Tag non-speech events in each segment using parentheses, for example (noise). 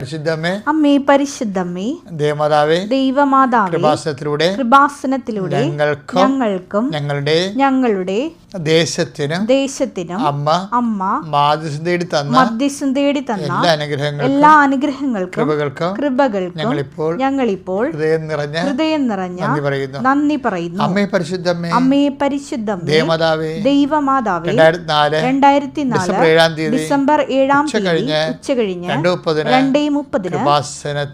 പരിശുദ്ധമ്മേ അമ്മേ പരിശുദ്ധമ്മേ ദേവമാതാവേ ദൈവമാതാവേ കൃപാസനത്തിലൂടെ കൃപാസനത്തിലൂടെ ഞങ്ങൾക്കും ഞങ്ങൾക്കും ഞങ്ങളുടെ ഞങ്ങളുടെ ദേശത്തിനും ദേശത്തിനും അമ്മ അമ്മ മാധ്യസ്ഥം തേടി തന്ന മധ്യസ്ഥം തേടി തന്ന എല്ലാ അനുഗ്രഹങ്ങൾക്കും എല്ലാ അനുഗ്രഹങ്ങൾക്കും കൃപകൾക്കും കൃപകൾക്കും ഞങ്ങളിപ്പോൾ ഞങ്ങളിപ്പോൾ ഹൃദയം നിറഞ്ഞ ഹൃദയം നിറഞ്ഞ നന്ദി പറയുന്നു. നന്ദി പറയുന്നു. അമ്മേ പരിശുദ്ധമ്മേ അമ്മേ പരിശുദ്ധം ദേവമാതാവേ ദൈവമാതാവേ രണ്ടായിരത്തി നാല് രണ്ടായിരത്തി നാല് ഡിസംബർ ഏഴാം തീയതി ഡിസംബർ ഏഴാം തീയതി കഴിഞ്ഞ് ഉച്ച കഴിഞ്ഞ് രണ്ട് മുപ്പതിന്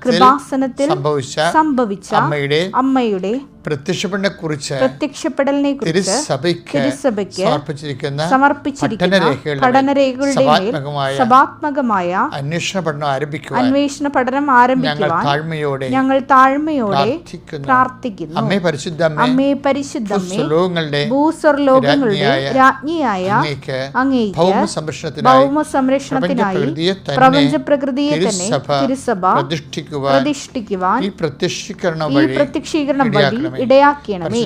കൃപാസനത്തിൽ സംഭവിച്ച അമ്മയുടെ അമ്മയുടെ പ്രത്യക്ഷപ്പെടനെ കുറിച്ച് പ്രത്യക്ഷപ്പെടലിനെ കുറിച്ച് തിരുസഭയ്ക്ക് സമർപ്പിച്ചിരിക്കുന്ന സമർപ്പിച്ചിരിക്കുന്ന പഠനരേഖകളുടെ സഭാത്മകമായ അന്വേഷണ പഠനം ആരംഭിക്കുക അന്വേഷണ പഠനം ആരംഭിക്കുവാൻ താഴ്മയോടെ ഞങ്ങൾ താഴ്മയോടെ പ്രാർത്ഥിക്കുന്നു. അമ്മേ പരിശുദ്ധമ്മേ അമ്മേ പരിശുദ്ധമ്മേ ശ്ലോകങ്ങളുടെ ഭൂസ്വർലോകങ്ങളുടെ രാജ്ഞിയായ അങ്ങേക്ക് ഭൗമ സംരക്ഷണത്തിനായി പ്രപഞ്ച പ്രകൃതിയെ തന്നെ തിരുസഭ പ്രതിഷ്ഠിക്കുവാൻ ഈ പ്രത്യക്ഷീകരണം വഴി ഇടയാക്കണമേ.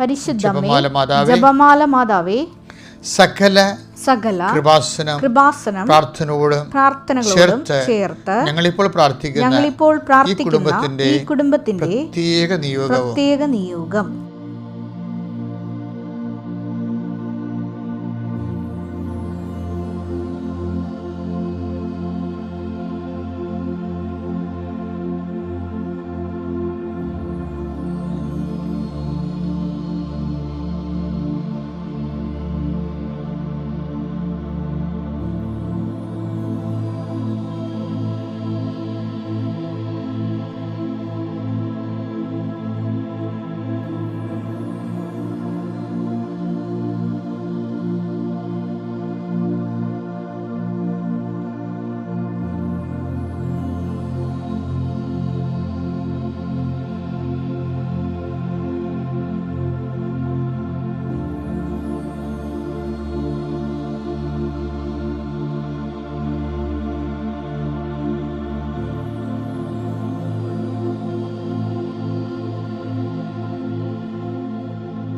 പരിശുദ്ധമേ ജപമാല മാതാവേ സകല സകല കൃപാസനം കൃപാസനം പ്രാർത്ഥനയോടും പ്രാർത്ഥനകളോടും ചേർത്ത് ഞങ്ങളിപ്പോൾ പ്രാർത്ഥിക്കുന്ന ഞങ്ങളിപ്പോൾ പ്രാർത്ഥിക്കുന്ന കുടുംബത്തിന്റെ കുടുംബത്തിന്റെ പ്രത്യേക നിയോഗം പ്രത്യേക നിയോഗം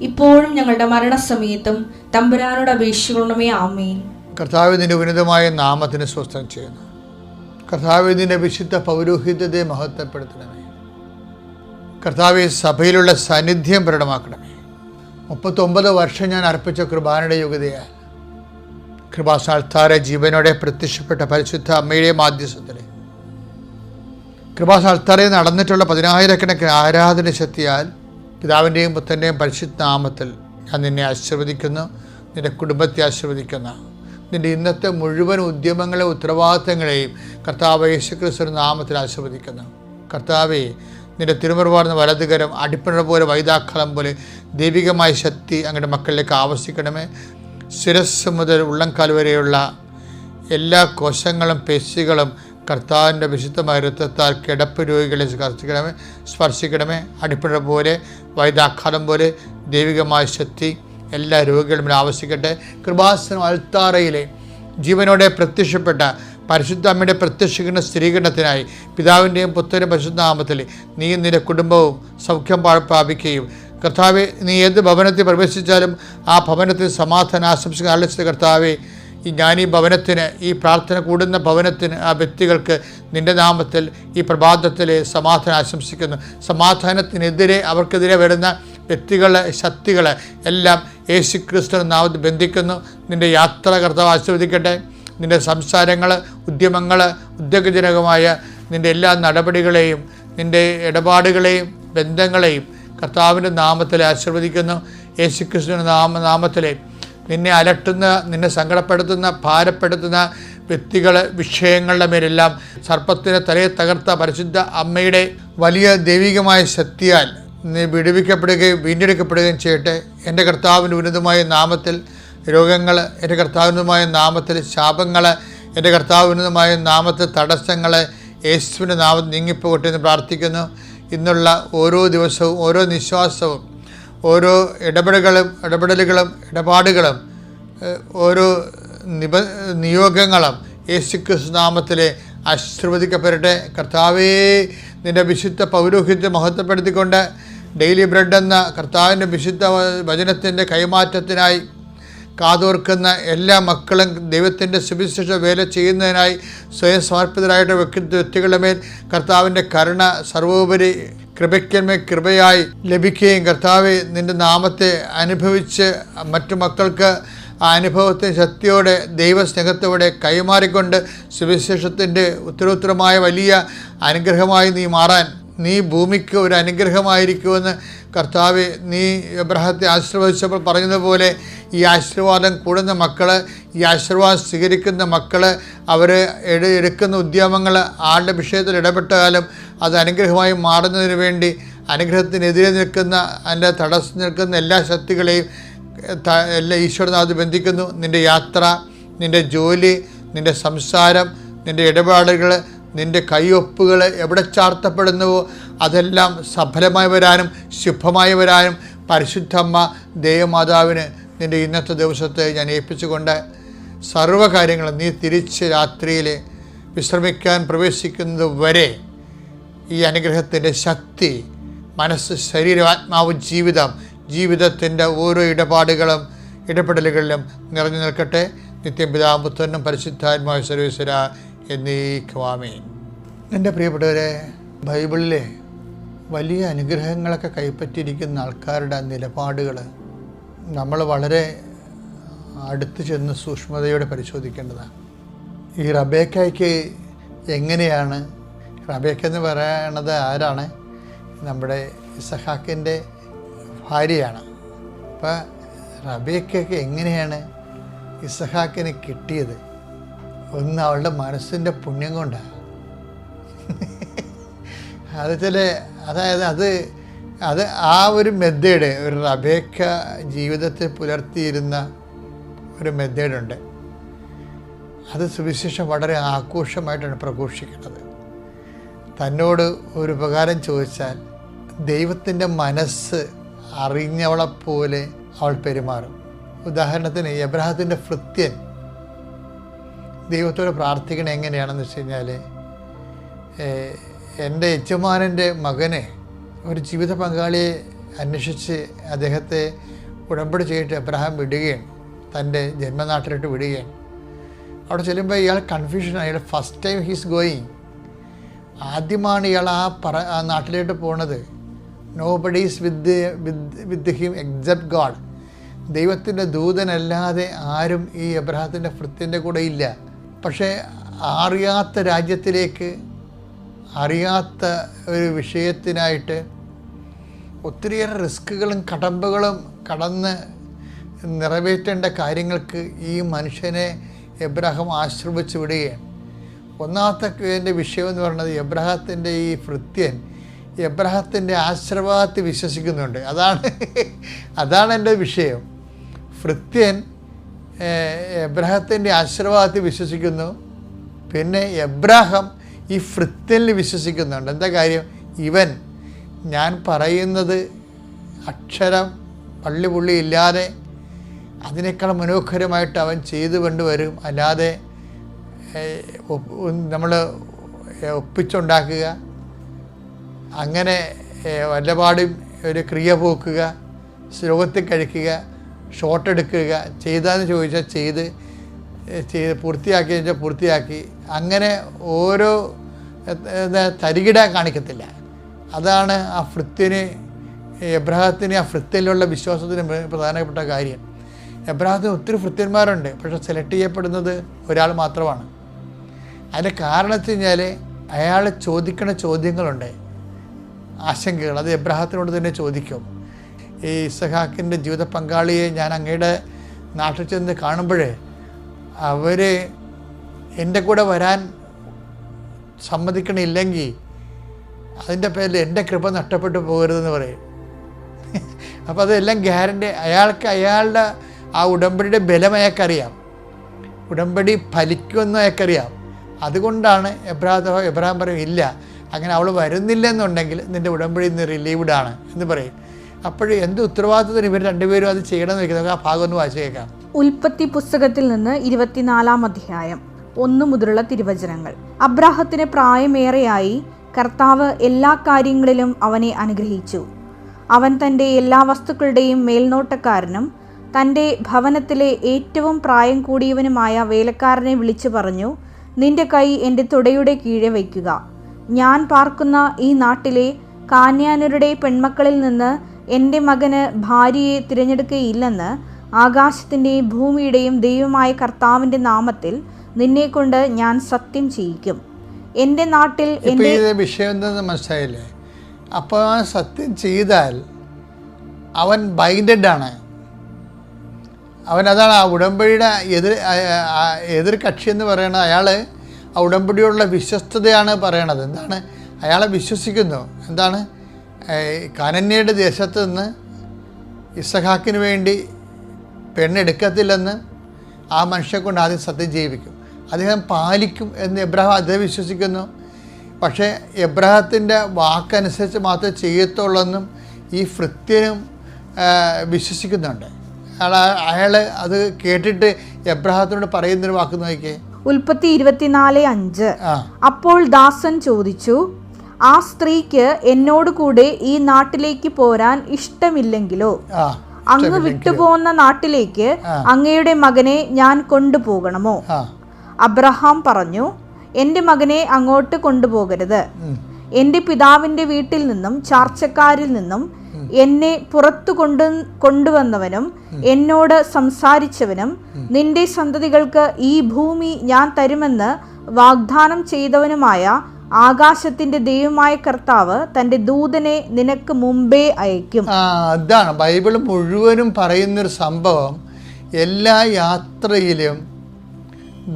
ഇപ്പോഴും ഞങ്ങളുടെ മരണസമയത്തും തമ്പുരാനോട് അപേക്ഷിക്കണമേ ആമേൻ. കർത്താവിന്റെ ഉന്നതമായ നാമത്തിന് സ്വസ്ഥം ചെയ്യുന്നു. കർത്താവിന്റെ വിശുദ്ധ പൗരോഹിത്യത്തെ മഹത്വപ്പെടുത്തണമേ. കർത്താവ് സഭയിലുള്ള സാന്നിധ്യം പ്രകടമാക്കണമേ. മുപ്പത്തൊമ്പത് വർഷം ഞാൻ അർപ്പിച്ച കുർബാനയുടെ യോഗ്യതയാൽ കൃപാസാൽത്താര ജീവനോടെ പ്രത്യക്ഷപ്പെട്ട പരിശുദ്ധ അമ്മയുടെ മാധ്യസ്ഥത്തിൽ കൃപാസാൽത്താരയിൽ നടന്നിട്ടുള്ള പതിനായിരക്കണക്കിന് ആരാധന ശക്തിയാൽ പിതാവിന്റെയും പുത്രന്റെയും പരിശുദ്ധ നാമത്തിൽ ഞാൻ നിന്നെ ആശീർവദിക്കുന്നു നിന്റെ കുടുംബത്തെ ആശീർവദിക്കുന്നു. നിന്റെ ഇന്നത്തെ മുഴുവൻ ഉദ്യമങ്ങളെ ഉത്തരവാദിത്തങ്ങളെയും കർത്താവ് യേശുക്രിസ്തു നാമത്തിൽ ആശീർവദിക്കുന്നു. കർത്താവെ നിന്റെ തിരുമുറവാർന്ന വലതുകരം അടിപ്പണ പോലെ വൈതാക്കളം പോലെ ദൈവികമായ ശക്തി അങ്ങയുടെ മക്കളിലേക്ക് ആവശ്യിക്കണമേ. ശിരസ് മുതൽ ഉള്ളംകാൽ വരെയുള്ള എല്ലാ കോശങ്ങളും പേശികളും കർത്താവിന്റെ വിശുദ്ധമായ രക്തത്താൽ കിടപ്പ് രോഗികളെ സ്പർശിക്കണമേ സ്പർശിക്കണമേ. അടിപ്പിഴ പോലെ വൈദാഘാതം പോലെ ദൈവികമായ ശക്തി എല്ലാ രോഗികളും ആവശ്യിക്കട്ടെ കൃപാസനം അൽത്താറയിലെ ജീവനോടെ പ്രത്യക്ഷപ്പെട്ട പരിശുദ്ധ അമ്മയുടെ പ്രത്യക്ഷീകരണ സ്ഥിരീകരണത്തിനായി പിതാവിന്റെയും പുത്രന്റെ പരിശുദ്ധ നാമത്തിൽ നീ നിന്റെ കുടുംബവും സൗഖ്യം പ്രാപിക്കുകയും. കർത്താവെ നീ ഏത് ഭവനത്തിൽ പ്രവേശിച്ചാലും ആ ഭവനത്തിൽ സമാധാനം ആശംസിക്കാൻ ആലോചിച്ച കർത്താവെ ഈ ഈ ഭവനത്തിന് ഈ പ്രാർത്ഥന കൂടുന്ന ഭവനത്തിന് ആ വ്യക്തികൾക്ക് നിന്റെ നാമത്തിൽ ഈ പ്രഭാതത്തിൽ സമാധാനം ആശംസിക്കുന്നു. സമാധാനത്തിനെതിരെ അവർക്കെതിരെ വരുന്ന വ്യക്തികളെ ശക്തികളെ എല്ലാം യേശു ക്രിസ്തു നാമത്തിൽ ബന്ധിക്കുന്നു. നിന്റെ യാത്ര കർത്താവ് ആശീർവദിക്കട്ടെ. നിന്റെ സംസാരങ്ങൾ ഉദ്യമങ്ങൾ ഉദ്യോഗജനകമായ നിന്റെ എല്ലാ നടപടികളെയും നിന്റെ ഇടപാടുകളെയും ബന്ധങ്ങളെയും കർത്താവിന്റെ നാമത്തിൽ ആശീർവദിക്കുന്നു. യേശുക്രിസ്തുവിന്റെ നാമ നാമത്തിലെ നിന്നെ അലട്ടുന്ന നിന്നെ സങ്കടപ്പെടുത്തുന്ന ഭാരപ്പെടുത്തുന്ന വ്യക്തികൾ വിഷയങ്ങളുടെ മേലെല്ലാം സർപ്പത്തിനെ തലയെ തകർത്ത പരിശുദ്ധ അമ്മയുടെ വലിയ ദൈവികമായ ശക്തിയാൽ നീ വിടുവിക്കപ്പെടുകയും വീണ്ടെടുക്കപ്പെടുകയും ചെയ്യട്ടെ. എന്റെ കർത്താവിന്റെ ഉന്നതമായ നാമത്തിൽ രോഗങ്ങൾ എന്റെ കർത്താവിനുമായ നാമത്തിൽ ശാപങ്ങൾ എന്റെ കർത്താവിനുമായ നാമത്തിൽ തടസ്സങ്ങൾ യേശുവിന്റെ നാമത്തിൽ നീങ്ങിപ്പോകട്ടെ എന്ന് പ്രാർത്ഥിക്കുന്നു. ഇന്നുള്ള ഓരോ ദിവസവും ഓരോ നിശ്വാസവും ഓരോ ഇടപെടലുകളും ഇടപെടലുകളും ഇടപാടുകളും ഓരോ നിബ നിയോഗങ്ങളും യേശുക്രിസ്തു നാമത്തിൽ ആശീർവദിക്കപ്പെടട്ടെ. കർത്താവേ നിന്റെ വിശുദ്ധ പൗരോഹിത്യം മഹത്വപ്പെടുത്തിക്കൊണ്ട് ഡെയിലി ബ്രെഡ് എന്ന കർത്താവിന്റെ വിശുദ്ധ വചനത്തിന്റെ കൈമാറ്റത്തിനായി കാതോർക്കുന്ന എല്ലാ മക്കളും ദൈവത്തിന്റെ സുവിശേഷ വേല ചെയ്യുന്നതിനായി സ്വയം സമർപ്പിതരായിട്ട് വ്യക്തി വ്യക്തികളുടെ മേൽ കർത്താവിന്റെ കരുണ സർവോപരി കൃപയ്ക്കന്മേൽ കൃപയായി ലഭിക്കുകയും കർത്താവ് നിന്റെ നാമത്തെ അനുഭവിച്ച് മറ്റു മക്കൾക്ക് ആ അനുഭവത്തെ ശക്തിയോടെ ദൈവസ്നേഹത്തോടെ കൈമാറിക്കൊണ്ട് സുവിശേഷത്തിന്റെ ഉത്തരോത്തരമായ വലിയ അനുഗ്രഹമായി നീ മാറാൻ നീ ഭൂമിക്ക് ഒരു അനുഗ്രഹമായിരിക്കുമെന്ന് കർത്താവ് നീ എബ്രഹത്തെ ആശീർവദിച്ചപ്പോൾ പറഞ്ഞതുപോലെ ഈ ആശീർവാദം കൂടുന്ന മക്കൾ ഈ ആശീർവാദം സ്വീകരിക്കുന്ന മക്കൾ അവർ എടുക്കുന്ന ഉദ്യമങ്ങൾ ആളുടെ വിഷയത്തിൽ ഇടപെട്ടാലും അത് അനുഗ്രഹമായി മാറുന്നതിന് വേണ്ടി അനുഗ്രഹത്തിനെതിരെ നിൽക്കുന്ന അതിന്റെ തടസ്സം നിൽക്കുന്ന എല്ലാ ശക്തികളെയും എല്ലാ ഈശ്വരനാഥ് ബന്ധിക്കുന്നു. നിന്റെ യാത്ര നിന്റെ ജോലി നിന്റെ സംസാരം നിന്റെ ഇടപാടുകൾ നിന്റെ കൈയൊപ്പുകൾ എവിടെ ചാർത്തപ്പെടുന്നുവോ അതെല്ലാം സഫലമായി വരാനും ശുഭമായി വരാനും പരിശുദ്ധമ്മ ദേവമാതാവിന് നിന്റെ ഇന്നത്തെ ദിവസത്തെ ഞാൻ ഏൽപ്പിച്ചുകൊണ്ട് സർവകാര്യങ്ങളും നീ തിരിച്ച് രാത്രിയിൽ വിശ്രമിക്കാൻ പ്രവേശിക്കുന്നത് വരെ ഈ അനുഗ്രഹത്തിന്റെ ശക്തി മനസ്സ് ശരീരം ആത്മാവ് ജീവിതം ജീവിതത്തിന്റെ ഓരോ ഇടപാടുകളും ഇടപെടലുകളിലും നിറഞ്ഞു നിൽക്കട്ടെ. നിത്യം പിതാപുത്രനും പരിശുദ്ധാത്മാവ് എന്നീ ക്വാമി എന്റെ പ്രിയപ്പെട്ടവരെ ബൈബിളിലെ വലിയ അനുഗ്രഹങ്ങളൊക്കെ കൈപ്പറ്റിയിരിക്കുന്ന ആൾക്കാരുടെ നിലപാടുകൾ നമ്മൾ വളരെ അടുത്ത് ചെന്ന് സൂക്ഷ്മതയോടെ പരിശോധിക്കേണ്ടതാണ്. ഈ റബേക്കായ്ക്ക് എങ്ങനെയാണ് റബേക്ക എന്ന് പറയണത് ആരാണ്? നമ്മുടെ ഇസഹാക്കിന്റെ ഭാര്യയാണ്. അപ്പം റബിയക്കൊക്കെ എങ്ങനെയാണ് ഇസഹാക്കിന് കിട്ടിയത്? ഒന്ന് അവളുടെ മനസ്സിന്റെ പുണ്യം കൊണ്ടാണ് അത് ചില അതായത് അത് അത് ആ ഒരു മെത്തേഡ് ഒരു റബേക്ക ജീവിതത്തിൽ പുലർത്തിയിരുന്ന ഒരു മെത്തേഡുണ്ട്. അത് സുവിശേഷം വളരെ ആഘോഷമായിട്ടാണ് പ്രഘോഷിക്കുന്നത്. തന്നോട് ഒരു ഉപകാരം ചോദിച്ചാൽ ദൈവത്തിന്റെ മനസ്സ് അറിഞ്ഞവളെപ്പോലെ അവൾ പെരുമാറും. ഉദാഹരണത്തിന് എബ്രഹത്തിന്റെ ഭൃത്യൻ ദൈവത്തോട് പ്രാർത്ഥിക്കണം എങ്ങനെയാണെന്ന് വെച്ച് കഴിഞ്ഞാൽ എന്റെ യജമാനന്റെ മകനെ ഒരു ജീവിത പങ്കാളിയെ അന്വേഷിച്ച് അദ്ദേഹത്തെ ഉടമ്പടി ചെയ്തിട്ട് എബ്രഹാം വിടുകയാണ്. തന്റെ ജന്മനാട്ടിലോട്ട് വിടുകയാണ്. അവിടെ ചെല്ലുമ്പോൾ ഇയാൾ കൺഫ്യൂഷനാണ് അയാൾ ഫസ്റ്റ് ടൈം ഹീസ് ഗോയിങ് ആദ്യമാണ് ഇയാൾ ആ പറ ആ നാട്ടിലോട്ട് പോണത്. No buddies with with with him except god ദൈവത്തിന്റെ ദൂതനല്ലാതെ ആരും ഈ എബ്രഹത്തിന്റെ ഭൃത്യന്റെ കൂടെ ഇല്ല. പക്ഷേ അറിയാത്ത രാജ്യത്തിലേക്ക് അറിയാത്ത ഒരു വിഷയത്തിനായിട്ട് ഒത്തിരിയേറെ റിസ്ക്കുകളും കടമ്പകളും കടന്ന് നിറവേറ്റേണ്ട കാര്യങ്ങൾക്ക് ഈ മനുഷ്യനെ എബ്രഹാം ആശ്രമിച്ചു വിടുകയാണ്. ഒന്നാമത്തെ എന്റെ വിഷയം എന്ന് പറയുന്നത് എബ്രഹത്തിന്റെ ഈ ഭൃത്യൻ എബ്രഹത്തിന്റെ ആശ്രവാദത്തിൽ വിശ്വസിക്കുന്നുണ്ട്. അതാണ് (laughs) അതാണ് എന്റെ വിഷയം. ഭൃത്യൻ എബ്രഹത്തിന്റെ ആശീർവാദത്തിൽ വിശ്വസിക്കുന്നു. പിന്നെ എബ്രാഹം ഈ ഭൃത്യനിൽ വിശ്വസിക്കുന്നുണ്ട്. എന്താ കാര്യം? ഇവൻ ഞാൻ പറയുന്നത് അക്ഷരം പള്ളി പുള്ളി ഇല്ലാതെ അതിനേക്കാൾ മനോഹരമായിട്ട് അവൻ ചെയ്തു കൊണ്ടുവരും. അല്ലാതെ നമ്മൾ ഒപ്പിച്ചുണ്ടാക്കുക. അങ്ങനെ വല്ലപാടും ഒരു ക്രിയ പോക്കുക ശ്ലോകത്തിൽ കഴിക്കുക ഷോട്ട് എടുക്കുക ചെയ്താന്ന് ചോദിച്ചാൽ ചെയ്ത് ചെയ്ത് പൂർത്തിയാക്കി വെച്ചാൽ പൂർത്തിയാക്കി. അങ്ങനെ ഓരോ തരികിട കാണിക്കത്തില്ല. അതാണ് ആ ഫൃത്തിന് എബ്രാഹത്തിന് ആ ഫൃത്തിലുള്ള വിശ്വാസത്തിന് പ്ര- പ്രധാനപ്പെട്ട കാര്യം. എബ്രാഹത്തിന് ഒത്തിരി ഫൃത്യന്മാരുണ്ട് പക്ഷെ സെലക്ട് ചെയ്യപ്പെടുന്നത് ഒരാൾ മാത്രമാണ്. അതിന്റെ കാരണത്തിൽ കഴിഞ്ഞാൽ അയാൾ ചോദിക്കുന്ന ചോദ്യങ്ങളുണ്ട്. ആശങ്കകൾ. അത് എബ്രഹാത്തിനോട് തന്നെ ചോദിക്കും. ഈ ഇസഹാക്കിന്റെ ജീവിത പങ്കാളിയെ ഞാൻ അങ്ങയുടെ നാട്ടിൽ ചെന്ന് കാണുമ്പോൾ അവർ എന്റെ കൂടെ വരാൻ സമ്മതിക്കണില്ലെങ്കിൽ അതിന്റെ പേരിൽ എന്റെ കൃപ നഷ്ടപ്പെട്ടു പോകരുതെന്ന് പറയും. അപ്പോൾ അതെല്ലാം ഗ്യാരന്റെ അയാൾക്ക് അയാളുടെ ആ ഉടമ്പടിയുടെ ബലം അയാൾക്കറിയാം. ഉടമ്പടി ഫലിക്കുമെന്ന് അയാൾക്കറിയാം. അതുകൊണ്ടാണ് എബ്രാഹം എബ്രഹാം പറയും ഇല്ല അങ്ങനെ അവൾ വരുന്നില്ലെന്നുണ്ടെങ്കിൽ നിന്റെ ഉടമ്പടി ഇന്ന് റിലീവ്ഡ് ആണ് എന്ന് പറയും. അപ്പോഴും എന്ത് ഉത്തരവാദിത്തത്തിന് ഇവർ രണ്ടുപേരും അത് ചെയ്യണമെന്ന് വെക്കുന്നത് ആ ഭാഗം ഒന്ന് വായിച്ചു കേൾക്കാം. ഉൽപ്പത്തി പുസ്തകത്തിൽ നിന്ന് ഇരുപത്തിനാലാം അധ്യായം ഒന്നു മുതലുള്ള തിരുവചനങ്ങൾ. അബ്രാഹത്തിന് പ്രായമേറെയായി കർത്താവ് എല്ലാ കാര്യങ്ങളിലും അവനെ അനുഗ്രഹിച്ചു. അവൻ തന്റെ എല്ലാ വസ്തുക്കളുടെയും മേൽനോട്ടക്കാരനും തന്റെ ഭവനത്തിലെ ഏറ്റവും പ്രായം കൂടിയവനുമായ വേലക്കാരനെ വിളിച്ചു പറഞ്ഞു നിന്റെ കൈ എന്റെ തുടയുടെ കീഴെ വയ്ക്കുക. ഞാൻ പാർക്കുന്ന ഈ നാട്ടിലെ കാന്യാനുരുടെ പെൺമക്കളിൽ നിന്ന് എന്റെ മകന് ഭാര്യയെ തിരഞ്ഞെടുക്കുകയില്ലെന്ന് ആകാശത്തിന്റെയും ഭൂമിയുടെയും ദൈവമായ കർത്താവിന്റെ നാമത്തിൽ നിന്നെക്കൊണ്ട് ഞാൻ സത്യം ചെയ്യിക്കും. എന്റെ നാട്ടിൽ എന്റെ വിഷയം എന്തെന്ന് മനസ്സിലായില്ലേ? അപ്പോൾ സത്യം ചെയ്താൽ അവൻ ബൈൻഡഡ് ആണ് അവൻ അതാണ് ആ ഉടമ്പടിയുടെ എതിർ എതിർ കക്ഷി എന്ന് പറയുന്നത് അയാൾ ആ ഉടമ്പടിയോടുള്ള വിശ്വസ്തതയാണ് പറയണത്. എന്താണ്? അയാളെ വിശ്വസിക്കുന്നു. എന്താണ്? കനന്യയുടെ ദേശത്ത് നിന്ന് ഇസഹാക്കിന് വേണ്ടി പെണ്ണെടുക്കത്തില്ലെന്ന് ആ മനുഷ്യനെ കൊണ്ട് ആദ്യം സത്യം ചെയ്യിപ്പിക്കും. അദ്ദേഹം പാലിക്കും എന്ന് എബ്രഹാം അദ്ദേഹം വിശ്വസിക്കുന്നു. പക്ഷേ എബ്രഹത്തിന്റെ വാക്കനുസരിച്ച് മാത്രമേ ചെയ്യത്തുള്ളെന്നും ഈ ഭൃത്യനും വിശ്വസിക്കുന്നുണ്ട്. അയാൾ അത് കേട്ടിട്ട് എബ്രഹാത്തിനോട് പറയുന്നൊരു വാക്ക് നോക്കിയേ ഉൽപ്പത്തി ഇരുപത്തിനാല് അഞ്ച്. അപ്പോൾ ദാസൻ ചോദിച്ചു ആ സ്ത്രീക്ക് എന്നോട് കൂടെ ഈ നാട്ടിലേക്ക് പോരാൻ ഇഷ്ടമില്ലെങ്കിലോ? അങ്ങ് വിട്ടുപോകുന്ന നാട്ടിലേക്ക് അങ്ങയുടെ മകനെ ഞാൻ കൊണ്ടുപോകണമോ? അബ്രഹാം പറഞ്ഞു എന്റെ മകനെ അങ്ങോട്ട് കൊണ്ടുപോകരുത്. എന്റെ എന്റെ പിതാവിന്റെ വീട്ടിൽ നിന്നും ചാർച്ചക്കാരിൽ നിന്നും എന്നെ പുറത്തു കൊണ്ടു കൊണ്ടുവന്നവനും എന്നോട് സംസാരിച്ചവനും നിന്റെ സന്തതികൾക്ക് ഈ ഭൂമി ഞാൻ തരുമെന്ന് വാഗ്ദാനം ചെയ്തവനുമായ ആകാശത്തിന്റെ ദൈവമായ കർത്താവ് തന്റെ ദൂതനെ നിനക്ക് മുമ്പേ അയക്കും അതാണ്. ബൈബിൾ മുഴുവനും പറയുന്നൊരു സംഭവം എല്ലാ യാത്രയിലും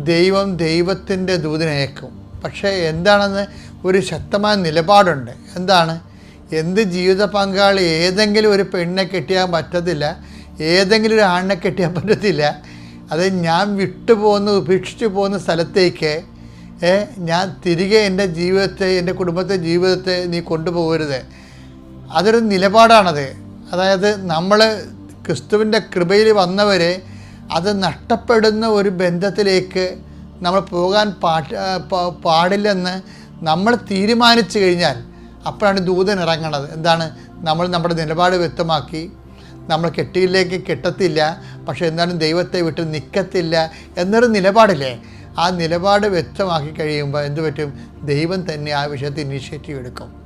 ദൈവം ദൈവത്തിന്റെ ദൂതനെ അയക്കും. പക്ഷേ എന്താണെന്ന് ഒരു ശക്തമായ നിലപാടുണ്ട്. എന്താണ്? എന്ത് ജീവിത പങ്കാളി? ഏതെങ്കിലും ഒരു പെണ്ണിനെ കെട്ടിയാൻ പറ്റത്തില്ല. ഏതെങ്കിലും ഒരു ആണിനെ കെട്ടിയാൻ പറ്റത്തില്ല. അത് ഞാൻ വിട്ടുപോകുന്ന ഉപേക്ഷിച്ചു പോകുന്ന സ്ഥലത്തേക്ക് ഞാൻ തിരികെ എന്റെ ജീവിതത്തെ എന്റെ കുടുംബത്തെ ജീവിതത്തെ നീ കൊണ്ടുപോകരുത്. അതൊരു നിലപാടാണത്. അതായത് നമ്മൾ ക്രിസ്തുവിന്റെ കൃപയിൽ വന്നവരെ അത് നഷ്ടപ്പെടുന്ന ഒരു ബന്ധത്തിലേക്ക് നമ്മൾ പോകാൻ പാടില്ലെന്ന് നമ്മൾ തീരുമാനിച്ചു കഴിഞ്ഞാൽ അപ്പോഴാണ് ദൂതൻ ഇറങ്ങണത്. എന്താണ്? നമ്മൾ നമ്മുടെ നിലപാട് വ്യക്തമാക്കി. നമ്മൾ കെട്ടിയിലേക്ക് കെട്ടത്തില്ല. പക്ഷേ എന്നാലും ദൈവത്തെ വിട്ട് നിൽക്കത്തില്ല എന്നൊരു നിലപാടില്ലേ? ആ നിലപാട് വ്യക്തമാക്കി കഴിയുമ്പോൾ എന്തു പറ്റും? ദൈവം തന്നെ ആ വിഷയത്തിൽ ഇനീഷ്യേറ്റീവ് എടുക്കും.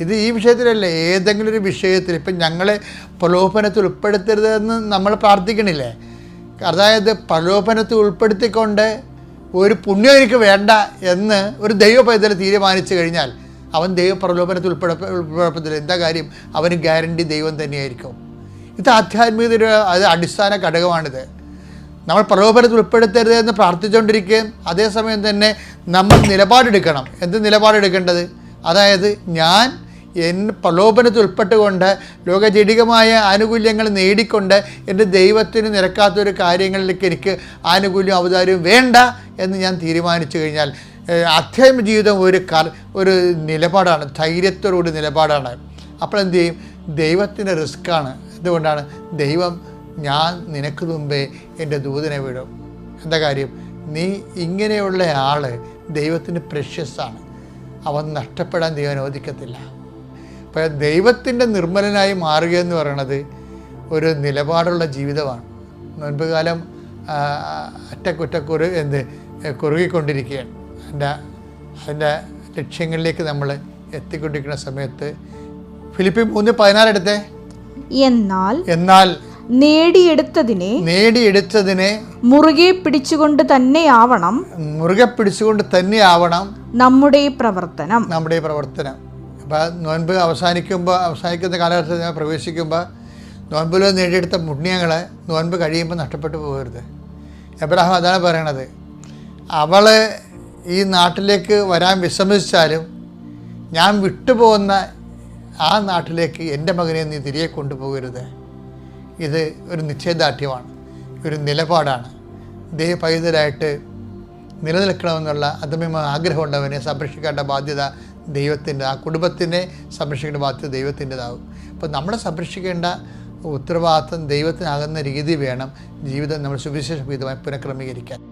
ഇത് ഈ വിഷയത്തിലല്ല ഏതെങ്കിലും ഒരു വിഷയത്തിൽ ഇപ്പം ഞങ്ങളെ പ്രലോഭനത്തിൽ ഉൾപ്പെടുത്തരുതെന്ന് നമ്മൾ പ്രാർത്ഥിക്കണില്ലേ? അതായത് പ്രലോഭനത്തിൽ ഉൾപ്പെടുത്തിക്കൊണ്ട് ഒരു പുണ്യം എനിക്ക് വേണ്ട എന്ന് ഒരു ദൈവ പൈതൽ തീരുമാനിച്ചു കഴിഞ്ഞാൽ അവൻ ദൈവ പ്രലോഭനത്തിൽ ഉൾപ്പെട ഉൾപ്പെടത്തില്ല എന്താ കാര്യം? അവന് ഗ്യാരണ്ടി ദൈവം തന്നെയായിരിക്കും. ഇത് ആധ്യാത്മികതയുടെ അത് അടിസ്ഥാന ഘടകമാണിത്. നമ്മൾ പ്രലോഭനത്തിൽ ഉൾപ്പെടുത്തരുത് എന്ന് പ്രാർത്ഥിച്ചുകൊണ്ടിരിക്കുകയും അതേസമയം തന്നെ നമ്മൾ നിലപാടെടുക്കണം. എന്ത് നിലപാടെടുക്കേണ്ടത്? അതായത് ഞാൻ എൻ പ്രലോഭനത്തിൽ ഉൾപ്പെട്ടുകൊണ്ട് ലോകജടികമായ ആനുകൂല്യങ്ങൾ നേടിക്കൊണ്ട് എന്റെ ദൈവത്തിന് നിരക്കാത്തൊരു കാര്യങ്ങളിലേക്ക് എനിക്ക് ആനുകൂല്യം അവതാരം വേണ്ട എന്ന് ഞാൻ തീരുമാനിച്ചു കഴിഞ്ഞാൽ അധ്യാത്മ ജീവിതം ഒരു കർ ഒരു നിലപാടാണ് ധൈര്യത്തോടുകൂടി നിലപാടാണ്. അപ്പോൾ എന്ത് ചെയ്യും? ദൈവത്തിന്റെ റിസ്ക്കാണ് എന്തുകൊണ്ടാണ്? ദൈവം ഞാൻ നിനക്ക് മുമ്പേ എന്റെ ദൂതനെ വിടും. എന്താ കാര്യം? നീ ഇങ്ങനെയുള്ള ആൾ ദൈവത്തിന് പ്രഷ്യസാണ് അവൻ നഷ്ടപ്പെടാൻ ദൈവം അനുവദിക്കത്തില്ല. അപ്പോൾ ദൈവത്തിന്റെ നിർമ്മലനായി മാറുക എന്ന് പറയണത് ഒരു നിലപാടുള്ള ജീവിതമാണ്. മുൻപ് കാലം ആ, അറ്റകുറ്റക്കുറു എന്ത് കുറുകിക്കൊണ്ടിരിക്കുകയാണ്. അതിന്റെ അതിന്റെ ലക്ഷ്യങ്ങളിലേക്ക് നമ്മൾ എത്തിക്കൊണ്ടിരിക്കുന്ന സമയത്ത് ഫിലിപ്പി മൂന്ന് എടുത്തേ. എന്നാൽ എന്നാൽ നേടിയെടുത്തതിനെ നേടിയെടുത്തതിനെ മുറുകെ പിടിച്ചുകൊണ്ട് തന്നെയാവണം. മുറുകെ പിടിച്ചുകൊണ്ട് തന്നെയാവണം നമ്മുടെ പ്രവർത്തനം. നമ്മുടെ പ്രവർത്തനം. അപ്പോൾ നോൻപ് അവസാനിക്കുമ്പോൾ അവസാനിക്കുന്ന കാലഘട്ടത്തിൽ ഞാൻ പ്രവേശിക്കുമ്പോൾ നോൻപിൽ നേടിയെടുത്ത പുണ്യങ്ങൾ നോൻപ് കഴിയുമ്പോൾ നഷ്ടപ്പെട്ടു പോകരുത്. എബ്രഹാം അതാണ് പറയണത്. അവൾ ഈ നാട്ടിലേക്ക് വരാൻ വിസമ്മതിച്ചാലും ഞാൻ വിട്ടുപോകുന്ന ആ നാട്ടിലേക്ക് എന്റെ മകനെ നീ തിരികെ കൊണ്ടുപോകരുത്. ഇത് ഒരു നിശ്ചയദാർഢ്യമാണ് ഒരു നിലപാടാണ്. ദൈവ പൈതലായിട്ട് നിലനിൽക്കണമെന്നുള്ള അദമ്യമായ ആഗ്രഹമുള്ളവനെ സംരക്ഷിക്കേണ്ട ബാധ്യത ദൈവത്തിന്റെ ആ കുടുംബത്തിനെ സംരക്ഷിക്കേണ്ട ബാധ്യത ദൈവത്തിന്റെതാകും. അപ്പോൾ നമ്മളെ സംരക്ഷിക്കേണ്ട ഉത്തരവാദിത്വം ദൈവത്തിനാകുന്ന രീതി വേണം ജീവിതം നമ്മൾ സുവിശേഷ വിധമായി പുനഃക്രമീകരിക്കാൻ.